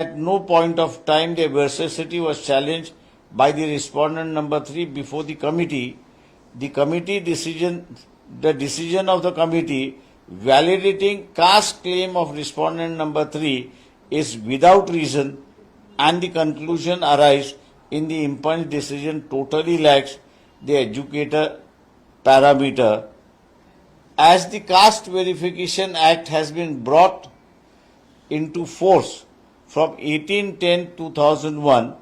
At no point of time the veracity was challenged by the respondent number three before the committee. The committee decision, the decision of the committee validating caste claim of respondent number three is without reason and the conclusion arise in the impunged decision totally lacks the educator parameter. As the Caste Verification Act has been brought into force from 1810-2001,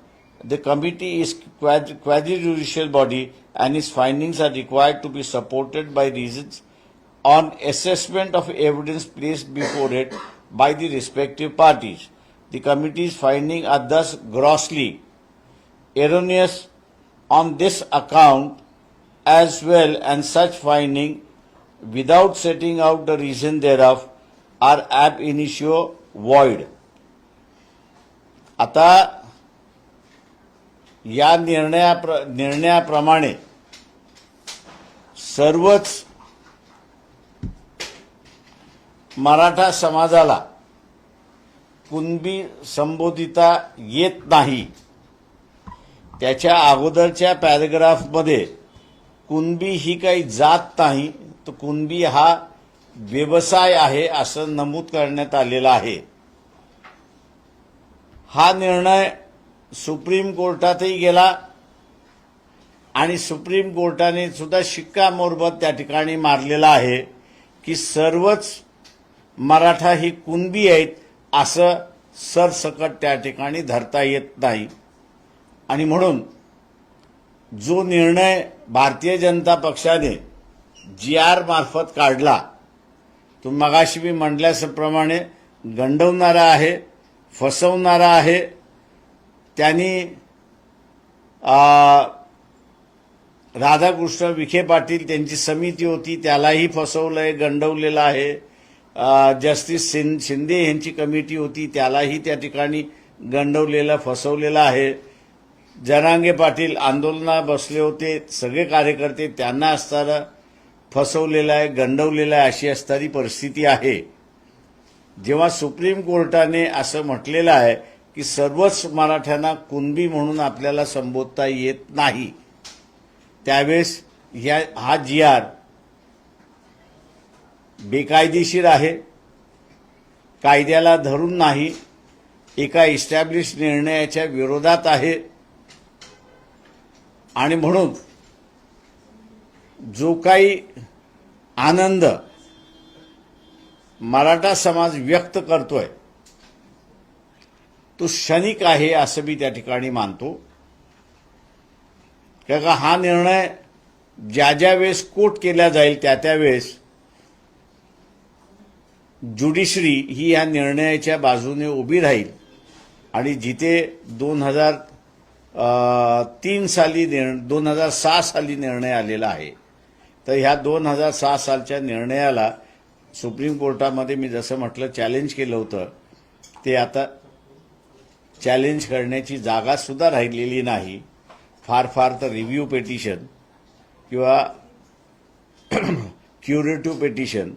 the committee is quasi quasi-judicial body and its findings are required to be supported by reasons on assessment of evidence placed before it by the respective parties. The committee's findings are thus grossly erroneous on this account as well and such finding without setting out the reason thereof are ab initio void. आता या निर्णया निर्णयाप्रमाणे सर्वच मराठा समाजाला कुणबी संबोधिता येत नाही. त्याच्या अगोदरच्या पॅरेग्राफमध्ये कुणबी ही काही जात नाही तर कुणबी हा व्यवसाय आहे असं नमूद करण्यात आलेलं आहे. हा निर्णय सुप्रीम कोर्टातही गेला आणि सुप्रीम कोर्टाने सुद्धा शिक्कामोर्बत त्या ठिकाणी मारलेला आहे की सर्वच मराठा ही कुणबी आहेत असं सरसकट त्या ठिकाणी धरता येत नाही. आणि म्हणून जो निर्णय भारतीय जनता पक्षाने जी आर मार्फत काढला तो मगाशी मी म्हटल्याप्रमाणे गंडवणारा आहे. फसवणारा आहे. त्यांनी राधाकृष्ण विखे पाटील त्यांची समिती होती त्यालाही फसवलं आहे गंडवलेलं आहे. जस्टिस सिं शिंदे यांची कमिटी होती त्यालाही त्या ठिकाणी गंडवलेलं फसवलेलं आहे. जनांगे पाटील आंदोलनात बसले होते सगळे कार्यकर्ते त्यांना असताना फसवलेलं आहे गंडवलेलं आहे अशी असणारी परिस्थिती आहे. जेव्हा सुप्रीम कोर्टाने असं म्हटलेलं आहे की सर्वच मराठ्यांना कुणबी म्हणून आपल्याला संबोधता येत नाही त्यावेळेस ह्या हा जी आर बेकायदेशीर आहे कायद्याला धरून नाही एका इस्टॅब्लिश निर्णयाच्या विरोधात आहे. आणि म्हणून जो काही आनंद मराठा समाज व्यक्त करतोय. तो क्षणिक आहे असं मी त्या ठिकाणी मानतो. का हा निर्णय ज्या ज्या वेळेस कोट केला जाईल त्या त्यावेळेस ज्युडिशरी ही या निर्णयाच्या बाजूने उभी राहील. आणि जिथे दोन हजार तीन साली दोन हजार सहा साली निर्णय आलेला आहे तर ह्या दोन हजार सहा सालच्या निर्णयाला सुप्रीम कोर्टामध्ये मी जसं म्हटलं चॅलेंज केलं होतं ते आता चॅलेंज करण्याची जागासुद्धा राहिलेली नाही. फार फार तर रिव्ह्यू पेटिशन किंवा क्युरेटिव्ह पेटिशन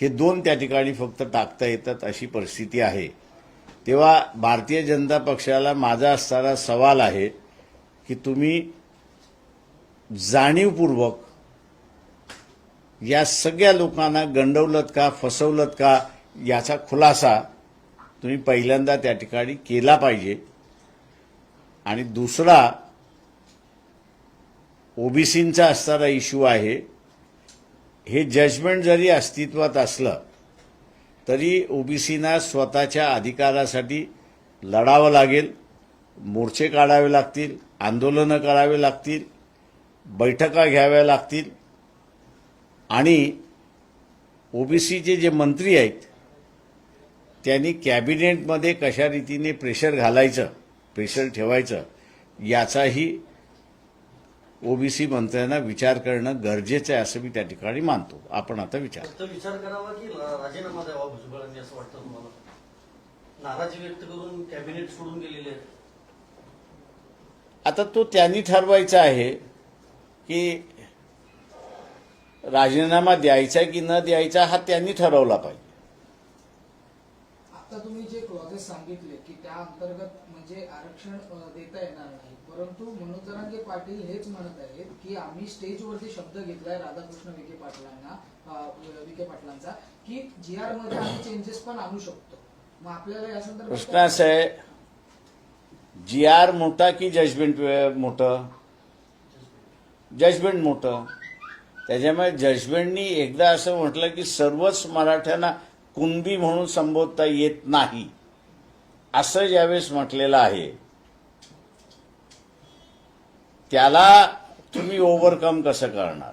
हे दोन त्या ठिकाणी फक्त टाकता येतात अशी परिस्थिती आहे. तेव्हा भारतीय जनता पक्षाला माझा असणारा सवाल आहे की तुम्ही जाणीवपूर्वक या सगळ्या लोकांना गंडवलत का फसवलत का याचा खुलासा तुम्ही पहिल्यांदा त्या ठिकाणी केला पाहिजे. आणि दुसरा ओबीसींचा असणारा इश्यू आहे हे जजमेंट जरी अस्तित्वात असलं तरी ओबीसीना स्वतःच्या अधिकारासाठी लढावं लागेल मोर्चे काढावे लागतील आंदोलनं करावे लागतील बैठका घ्याव्या लागतील आणि ओबीसीचे जे मंत्री आहेत त्यांनी कॅबिनेटमध्ये कशा रीतीने प्रेशर घालायचं प्रेशर ठेवायचं याचाही ओबीसी मंत्र्यांना विचार करणं गरजेचं आहे असं मी त्या ठिकाणी मानतो. आपण आता विचार विचार करावा की राजीनामा द्यावा भुजबळांनी असं वाटतं तुम्हाला? नाराजी व्यक्त करून कॅबिनेट सोडून गेलेले आता तो त्यांनी ठरवायचा आहे की राजीनामा द्यायचा की न द्यायचा हा त्यांनी ठरवला पाहिजे. आता तुम्ही जे क्लॉजेस सांगितले की त्या अंतर्गत म्हणजे आरक्षण देता येणार नाही. परंतु मनोज जरांगे पाटील हेच म्हणत आहेत की आम्ही स्टेजवरती शब्द घेतलाय राधाकृष्ण विखे पाटलांना विखे पाटलांचा की जी आरमध्ये आम्ही चेंजेस पण आणू शकतो. मग आपल्याला या संदर्भात प्रश्न असा आहे जी आर मोठा की जजमेंट मोठं? जजमेंट मोठं. त्याच्यामुळे जजमेंटनी एकदा असं म्हटलं की सर्वच मराठ्यांना कुणबी म्हणून संबोधता येत नाही. असं ज्यावेळेस म्हटलेलं आहे त्याला तुम्ही ओव्हरकम कसं करणार?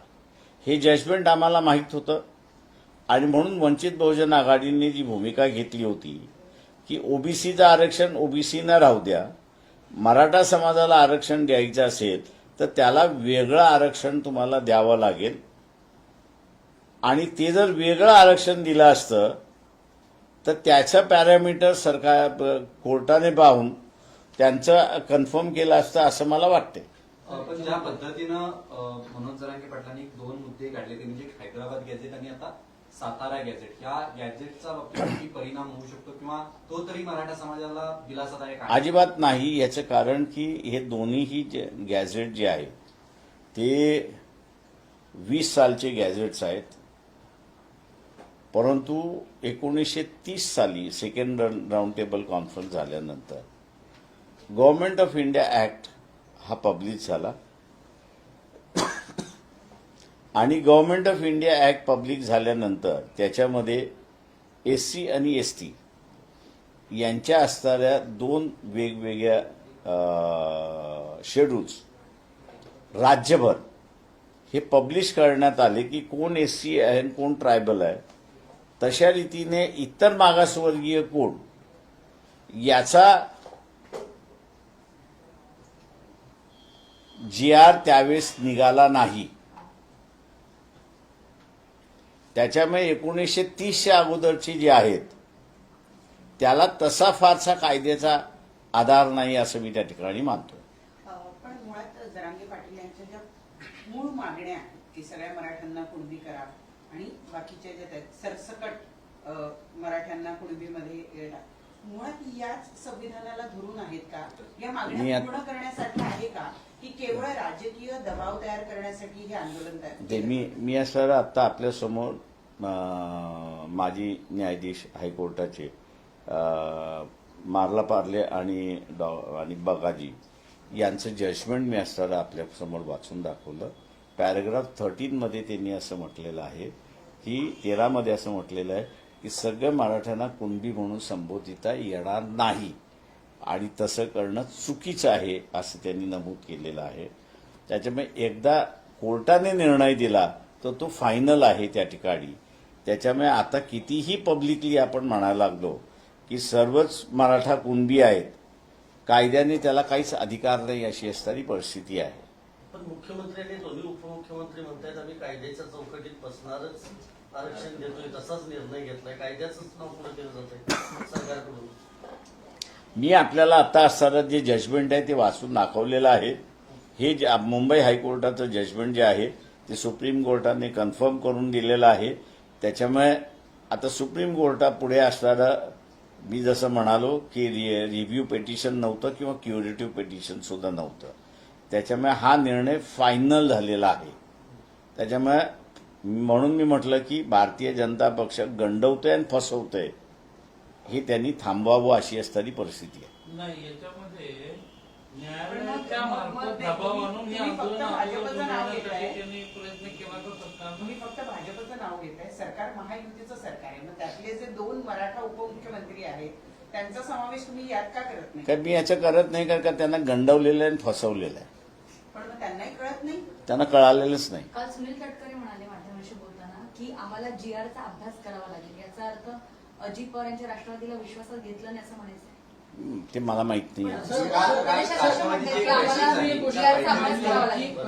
हे जजमेंट आम्हाला माहीत होतं. आणि म्हणून वंचित बहुजन आघाडीने जी भूमिका घेतली होती की ओबीसीचं आरक्षण ओबीसीनं राहू द्या मराठा समाजाला आरक्षण द्यायचं असेल तर त्याला वेगळं आरक्षण तुम्हाला द्यावं लागेल. आणि ते जर वेगळं आरक्षण दिलं असतं तर त्याचं पॅरामीटर सरकार कोर्टाने पाहून त्यांचं कन्फर्म केलं असतं असं मला वाटते पण ज्या पद्धतीनं मनोज जरांगे पाटलांनी दोन मुद्दे काढले ते म्हणजे हैदराबाद गॅझेट आणि आता सातारा गॅझेट. ह्या गॅझेटचा बाबतीत किती परिणाम होऊ शकतो किंवा तो तरी मराठा समाजाला दिलासादायक अजिबात नाही. याचं कारण की हे दोन्हीही जे गॅझेट जे आहे ते वीस सालचे गॅझेट्स आहेत. परंतु एकोणीसशे तीस साली सेकंड राऊंड टेबल कॉन्फरन्स झाल्यानंतर गव्हर्नमेंट ऑफ इंडिया ऍक्ट हा पब्लिश झाला. आणि government of India act public झाल्यानंतर त्याच्यामध्ये एस सी आणि एस टी यांच्या असणाऱ्या दोन वेगवेगळ्या शेड्यूल्स राज्यभर हे पब्लिश करण्यात आले की कोण एस सी आहे आणि कोण ट्रायबल आहे. तशा रीतीने इतर मागासवर्गीय कोण याचा जी आर त्यावेळेस निघाला नाही. त्याच्यामुळे एकोणीसशे तीसच्या अगोदरची जी आहेत त्याला तसा फारसा कायद्याचा आधार नाही असं मी त्या ठिकाणी मानतो पण मुळात जरांगे पाटील यांच्या ज्या मूळ मागण्या आहेत की सगळ्या मराठ्यांना कुणबी करा आणि बाकीच्या ज्या सरसकट मराठ्यांना कुणबीमध्ये येणार मुळात याच संविधानाला धरून आहेत का? या मागण्या पूर्ण करण्यासाठी आहे का? की केवळ राजकीय दबाव तयार करण्यासाठी हे आंदोलन तयार ते केलं? मी मी असं आत्ता आपल्यासमोर अं, माजी न्यायाधीश हायकोर्टाचे अं, मार्ला पार्ले आणि डॉ आणि बगाजी यांचं जजमेंट मी असताना आपल्यासमोर वाचून दाखवलं पॅराग्राफ थर्टीनमध्ये त्यांनी असं म्हटलेलं आहे की तेरामध्ये असं म्हटलेलं आहे की सगळ्या मराठ्यांना कुणबी म्हणून संबोधिता येणार नाही आणि तसं करणं चुकीचं आहे असं त्यांनी नमूद केलेलं आहे. त्याच्यामुळे एकदा कोर्टाने निर्णय दिला तर तो फायनल आहे त्या ठिकाणी. त्याच्यामुळे आता कितीही पब्लिकली आपण म्हणायला लागलो की सर्वच मराठा कुणबी आहेत कायद्याने त्याला काहीच अधिकार नाही अशी असणारी परिस्थिती आहे. पण मुख्यमंत्री आणि दोन्ही उपमुख्यमंत्री म्हणतायत आम्ही कायद्याच्या चौकटीत बसणारच आरक्षण देतोय तसाच निर्णय घेतलाय. कायद्याच नाव पुढे केलं जात सरकारकडून. मी आपल्याला आता असताना जे जजमेंट आहे ते वाचून दाखवलेलं आहे. हे जे मुंबई हायकोर्टाचं जजमेंट जे आहे ते सुप्रीम कोर्टाने कन्फर्म करून दिलेलं आहे. त्याच्यामुळे आता सुप्रीम कोर्टापुढे असणारं मी जसं म्हणालो की रि रिव्ह्यू पेटिशन नव्हतं किंवा क्युरेटिव्ह पेटिशनसुद्धा नव्हतं. त्याच्यामुळे हा निर्णय फायनल झालेला आहे. त्याच्यामुळे म्हणून मी म्हटलं की भारतीय जनता पक्ष गंडवतोय आणि फसवतोय. हे त्यांनी थांबवावं अशी असणारी परिस्थिती आहे. नाही याच्यामध्ये पण न्यायालयाच्या मग- मग मार्फत ते दबाव तुम्ही- आणून हे तुम्ही फक्त आंदोलन भाजपचं नाव आंदोलन घेताय. त्यांनी प्रयत्न केला तर सरकारनं तुम्ही फक्त भाजपचं नाव घेताय. सरकार महायुतीचं सरकार आहे. मग त्यातले जे दोन मराठा उपमुख्यमंत्री आहेत त्यांचा समावेश तुम्ही यात का करत नाही? कारण मी याचं करत नाही कारण का त्यांना गंडवलेलं आहे आणि फसवलेलं आहे. पण मग त्यांनाही कळत नाही? त्यांना कळालेलंच नाही. काल सुनील तटकरे म्हणाले माध्यमांशी बोलताना की आम्हाला जी आरचा अभ्यास करावा लागेल. याचा अर्थ अजित पवार यांच्या राष्ट्रवादीला विश्वासात घेतलं नाही असं म्हणायचं ते मला माहीत नाही.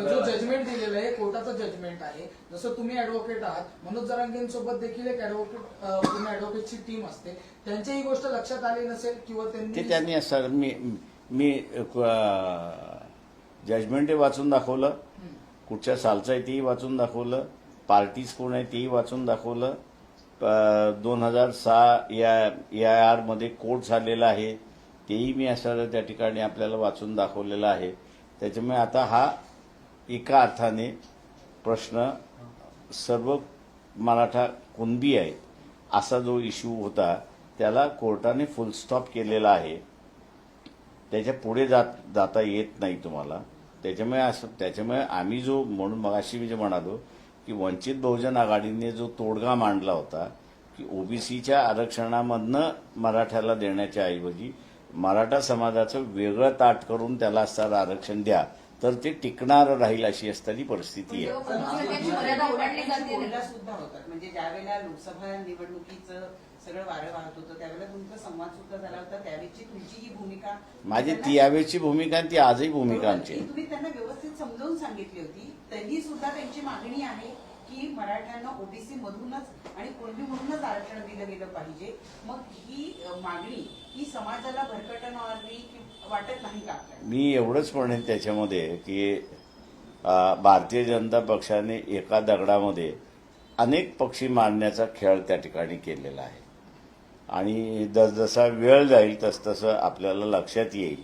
जी जजमेंट दिलेलं आहे कोर्टाचं जजमेंट आहे. जसं तुम्ही ऍडव्होकेट आहात मनोज जरांगेंसोबत देखील एक ऍडव्होकेट पूर्ण ऍडव्होकेटची टीम असते. त्यांची ही गोष्ट लक्षात आली नसेल किंवा ते त्यांनी असं मी मी जजमेंट वाचून दाखवलं. कुठच्या सालचं आहे तेही वाचून दाखवलं. पार्टीज कोण आहे तेही वाचून दाखवलं. दोन हजार सहा या ए आय आरमध्ये कोर्ट झालेला आहे. तेही मी असं त्या ठिकाणी आपल्याला वाचून दाखवलेलं आहे. त्याच्यामुळे आता हा एका अर्थाने प्रश्न सर्व मराठा कुणबी आहे असा जो इश्यू होता त्याला कोर्टाने फुल स्टॉप केलेला आहे. त्याच्या पुढे जात जाता येत नाही तुम्हाला. त्याच्यामुळे असं त्याच्यामुळे आम्ही जो म्हणून मगाशी मी जे म्हणालो की वंचित बहुजन आघाडीने जो तोडगा मांडला होता की ओबीसीच्या आरक्षणामधनं मराठ्याला देण्याच्या ऐवजी मराठा समाजाचं वेगळं ताट करून त्याला असणारं आरक्षण द्या तर ते टिकणारं राहील अशी असणारी परिस्थिती आहे. सगळं वारं वाहत होतं. त्यावेळेला तुमचा संवाद सुद्धा झाला होता. त्यावेळेची तुमची ही भूमिका माझी ती यावेळची भूमिका आणि ती आजही भूमिका आमची. आहे. तुम्ही त्यांना व्यवस्थित समजावून सांगितली होती. तरी सुद्धा त्यांची मागणी आहे की मराठ्यांना ओबीसी मधूनच आणि कुणबी म्हणूनच आरक्षण दिलं गेलं पाहिजे. मग ही अ, मागणी ही समाजाला भरकटणारी कि- वाटत नाही का आपल्याला? मी एवढंच म्हणेन त्याच्यामध्ये की अ, भारतीय जनता पक्षाने एका दगडामध्ये अनेक पक्षी मारण्याचा खेळ त्या ठिकाणी केलेला आहे. आणि जसजसा वेळ जाईल तसतसं आपल्याला लक्षात येईल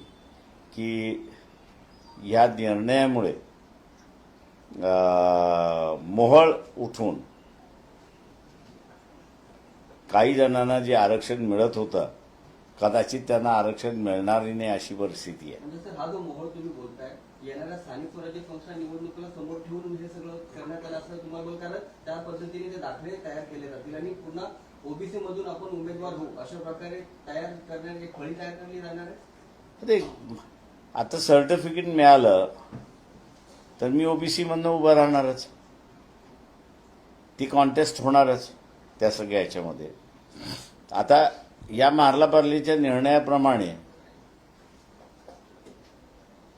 की ह्या निर्णयामुळे मोहळ उठून काही जणांना जे आरक्षण मिळत होतं कदाचित त्यांना आरक्षण मिळणारही नाही अशी परिस्थिती आहे. हा जो मोहळ तुम्ही बोलताय येणाऱ्या स्थानिक स्वराज्य संस्था निवडणुकीला समोर ठेवून हे सगळं करण्यात आलं असं तुम्हाला बोल कारण त्या पद्धतीने ते दाखले तयार केले जातील आणि पुन्हा ओबीसी मधून आपण उमेदवार होऊ अशा प्रकारे तयार करण्याची फळी तयार करली जाणार आहे. ते आता सर्टिफिकेट मिळालं तर मी ओबीसी मधनं उभं राहणारच. ती कॉन्टेस्ट होणारच त्या सगळ्या याच्यामध्ये. आता या मारला पार्लीच्या निर्णयाप्रमाणे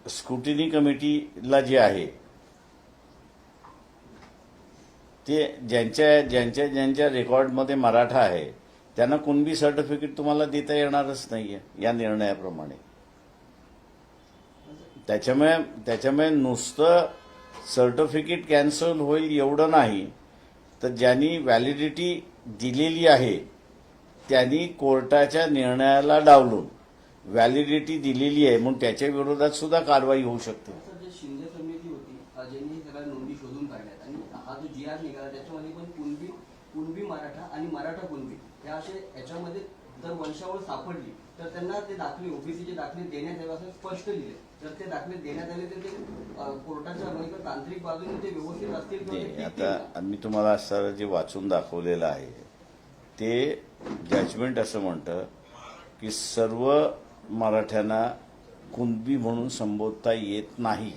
स्क्रुटिनी कमिटीला जे आहे ते ज्यांच्या ज्यांच्या ज्यांच्या रेकॉर्डमध्ये मराठा आहे त्यांना कुणबी सर्टिफिकेट तुम्हाला देता येणारच नाहीये या निर्णयाप्रमाणे. त्याच्यामुळे त्याच्यामुळे नुसतं सर्टिफिकेट कॅन्सल होईल एवढं नाही तर ज्यांनी व्हॅलिडिटी दिलेली आहे त्यांनी कोर्टाच्या निर्णयाला डावलून व्हॅलिडिटी दिलेली आहे म्हणून त्याच्या विरोधात सुद्धा कारवाई होऊ शकते. शिंदे समिती होती अ, ज्यांनी सगळ्या नोंदी शोधून काढल्यात. आणि हा जो जी आर निघाला त्याच्यामध्ये पण कुणबी कुणबी मराठा आणि मराठा कुणबी या असे याच्यामध्ये जर वंशावळ सापडली तर त्यांना ते दाखले ओबीसीचे दाखले देण्यात यावे असं स्पष्ट लिहिले जर ते दाखले देण्यात आले तर ते कोर्टाच्या म्हणजे तांत्रिक बाजूने ते व्यवस्थित असतील? आता मी तुम्हाला असं जे वाचून दाखवलेलं आहे ते जजमेंट असं म्हणतं की सर्व मराठ्यांना कुणबी म्हणून संबोधता येत नाही.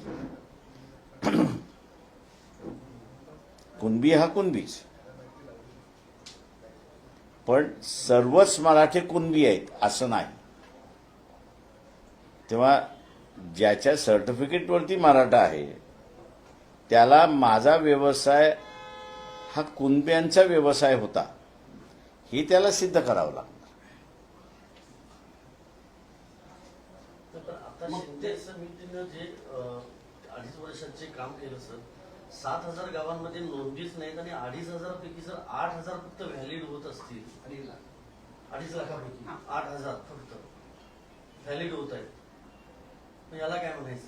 कुणबी हा कुणबीच. पण सर्वच मराठी कुणबी आहेत असं नाही. तेव्हा ज्याच्या सर्टिफिकेटवरती मराठा आहे त्याला माझा व्यवसाय हा कुणब्यांचा व्यवसाय होता हे त्याला सिद्ध करावं लागतं तर आता शिंदे समितीनं जे अडीच वर्षात जे काम केलं सर सात हजार गावांमध्ये नोंदीच नाहीत आणि अडीच हजार पैकी सर आठ हजार फक्त व्हॅलिड होत असतील. अडीच लाख. अडीच लाखापैकी. आठ हजार फक्त. व्हॅलिड होत आहेत. याला काय म्हणायचं?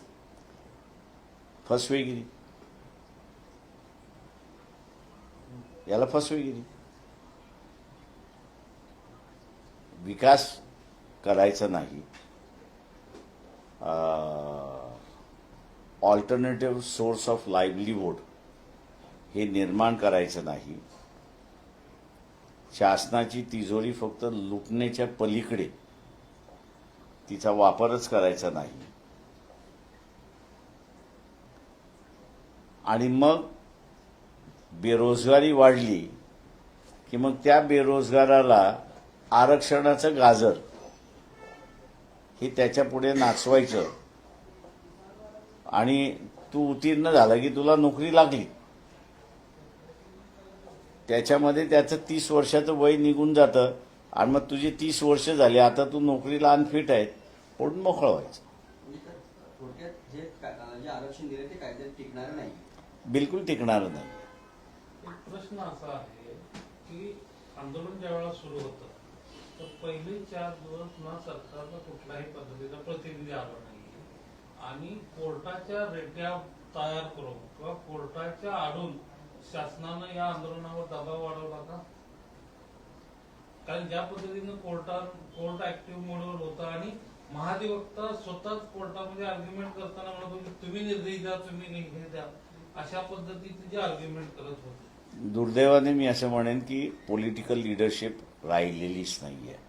फसवेगिरी. याला फसवेगिरी. विकास करायचा नाही. ऑल्टरनेटिव्ह सोर्स ऑफ लाईव्हलीहूड हे निर्माण करायचं नाही. शासनाची तिजोरी फक्त लुटण्याच्या पलीकडे तिचा वापरच करायचा नाही. आणि मग बेरोजगारी वाढली की मग त्या बेरोजगाराला आरक्षणाचं गाजर हे त्याच्या पुढे नाचवायचं. आणि तू उत्तीर्ण झाला की तुला नोकरी लागली. त्याच्यामध्ये त्याचं तीस वर्षाचं वय निघून जातं आणि मग तुझे तीस वर्ष झाले. आता तू नोकरीला अनफिट आहेत म्हणून मोकळं व्हायचं. बिलकुल टिकणार नाही. प्रश्न असा आहे की आंदोलन ज्या वेळेला सुरू होतं तर पहिले चार दिवस ना सरकारचा कुठल्याही पद्धतीचा प्रतिनिधी आला नाही आणि कोर्टाच्या रेट्या तयार करून किंवा कोर्टाच्या आडून शासनानं या आंदोलनावर दबाव वाढवला का? कारण ज्या पद्धतीनं कोर्टात कोर्ट ऍक्टिव्ह मोडवर होता आणि महाधिवक्ता स्वतःच कोर्टामध्ये आर्ग्युमेंट करताना म्हणत होते तुम्ही निर्देश द्या तुम्ही निर्णय द्या. अशा पद्धतीचे जे आर्ग्युमेंट करत होते. दुर्दैवाने मी असं म्हणेन की पॉलिटिकल लिडरशिप राहिलेलीच नाही आहे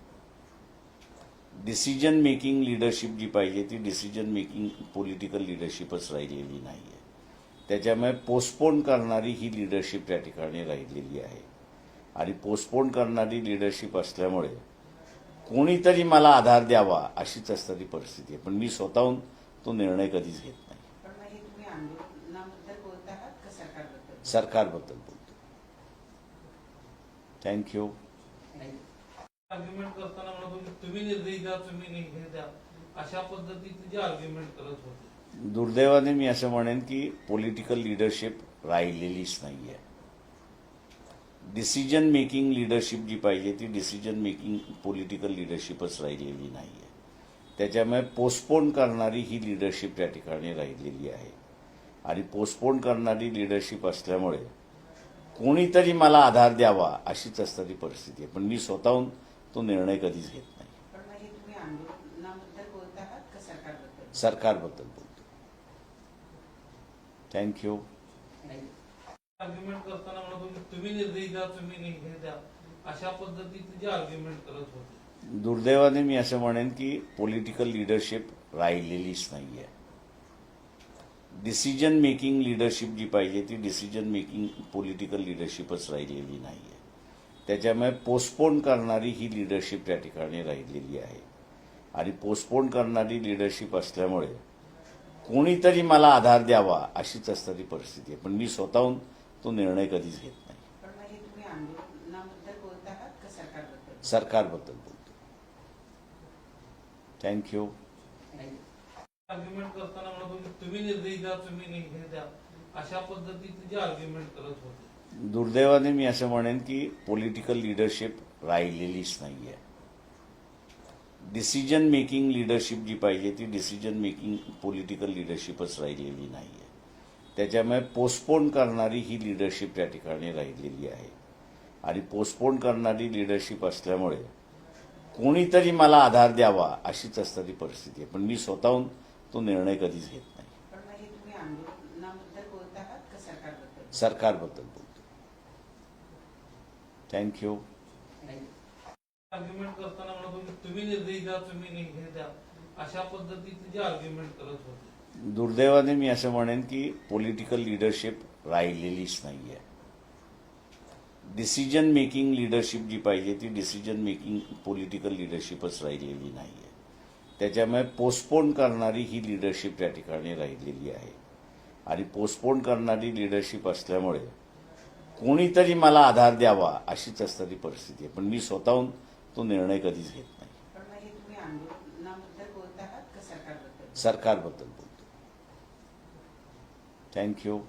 डिसिजन मेकिंग लिडरशिप जी पाहिजे ती डिसिजन मेकिंग पॉलिटिकल लिडरशिपच राहिलेली नाही आहे त्याच्यामुळे पोस्टपोन करणारी ही लिडरशिप त्या ठिकाणी राहिलेली आहे. आणि पोस्टपोन करणारी लिडरशिप असल्यामुळे कोणीतरी मला आधार द्यावा अशीच असणारी परिस्थिती आहे. पण मी स्वतःहून तो निर्णय कधीच घेत नाही. सरकारबद्दल? बोलतो. थँक्यू आर्ग्युमेंट करताना म्हणत होते तुम्ही निर्णय द्या तुम्ही निर्णय द्या. अशा पद्धतीचे जे आर्ग्युमेंट करत होते. दुर्दैवाने मी असं म्हणेन की पॉलिटिकल लिडरशिप राहिलेलीच नाही आहे डिसिजन मेकिंग लिडरशिप जी पाहिजे ती डिसिजन मेकिंग पॉलिटिकल लिडरशिपच राहिलेली नाही आहे त्याच्यामुळे पोस्टपोन करणारी ही लिडरशिप त्या ठिकाणी राहिलेली आहे. आणि पोस्टपोन करणारी लिडरशिप असल्यामुळे कोणीतरी मला आधार द्यावा अशीच असणारी परिस्थिती आहे. पण मी स्वतःहून तो निर्णय कधीच घेत नाही. हे सरकारबद्दल? बोलतो. थँक्यू आर्ग्युमेंट करताना म्हणत तुम्ही निर्देश द्या तुम्ही नि- हे द्या. अशा पद्धतीचे जे आर्ग्युमेंट करत होते. दुर्दैवाने मी असं म्हणेन की पॉलिटिकल लिडरशिप राहिलेलीच नाही आहे डिसिजन मेकिंग लिडरशिप जी पाहिजे ती डिसिजन मेकिंग पॉलिटिकल लिडरशिपच राहिलेली नाही आहे त्याच्यामुळे पोस्टपोन करणारी ही लिडरशिप त्या ठिकाणी राहिलेली आहे. आणि पोस्टपोन करणारी लिडरशिप असल्यामुळे कोणीतरी मला आधार द्यावा अशीच असणारी परिस्थिती आहे. पण मी स्वतःहून तो निर्णय कधीच घेत नाही. हे सरकारबद्दल? सरकारबद्दल बोलतो. थँक्यू आर्ग्युमेंट करताना म्हणत होते तुम्ही निर्देश द्या तुम्ही नि- हे द्या. अशा पद्धतीचे जे आर्ग्युमेंट करत होते. दुर्दैवाने मी असं म्हणेन की पॉलिटिकल लिडरशिप राहिलेलीच नाही आहे डिसिजन मेकिंग लिडरशिप जी पाहिजे ती डिसिजन मेकिंग पॉलिटिकल लिडरशिपच राहिलेली नाही आहे त्याच्यामुळे पोस्टपोन करणारी ही लिडरशिप त्या ठिकाणी राहिलेली आहे. आणि पोस्टपोन करणारी लिडरशिप असल्यामुळे कोणीतरी मला आधार द्यावा अशीच असणारी परिस्थिती आहे. पण मी स्वतःहून तो निर्णय कधीच घेत नाही. सरकारबद्दल? थँक्यू आर्ग्युमेंट करताना तुम्ही निर्देश द्या तुम्ही द्या अशा पद्धतीचे जे आर्ग्युमेंट करत होते. दुर्दैवाने मी असं म्हणेन की पॉलिटिकल लिडरशिप राहिलेलीच नाही आहे डिसिजन मेकिंग लिडरशिप जी पाहिजे ती डिसिजन मेकिंग पॉलिटिकल लिडरशिपच राहिलेली नाही आहे त्याच्यामुळे पोस्टपोन करणारी ही लिडरशिप त्या ठिकाणी राहिलेली आहे. आणि पोस्टपोन करणारी लिडरशिप असल्यामुळे कोणीतरी मला आधार द्यावा अशीच असणारी परिस्थिती आहे. पण मी स्वतःहून तो निर्णय कधीच घेत नाही. सरकारबद्दल? बोलतो. थँक्यू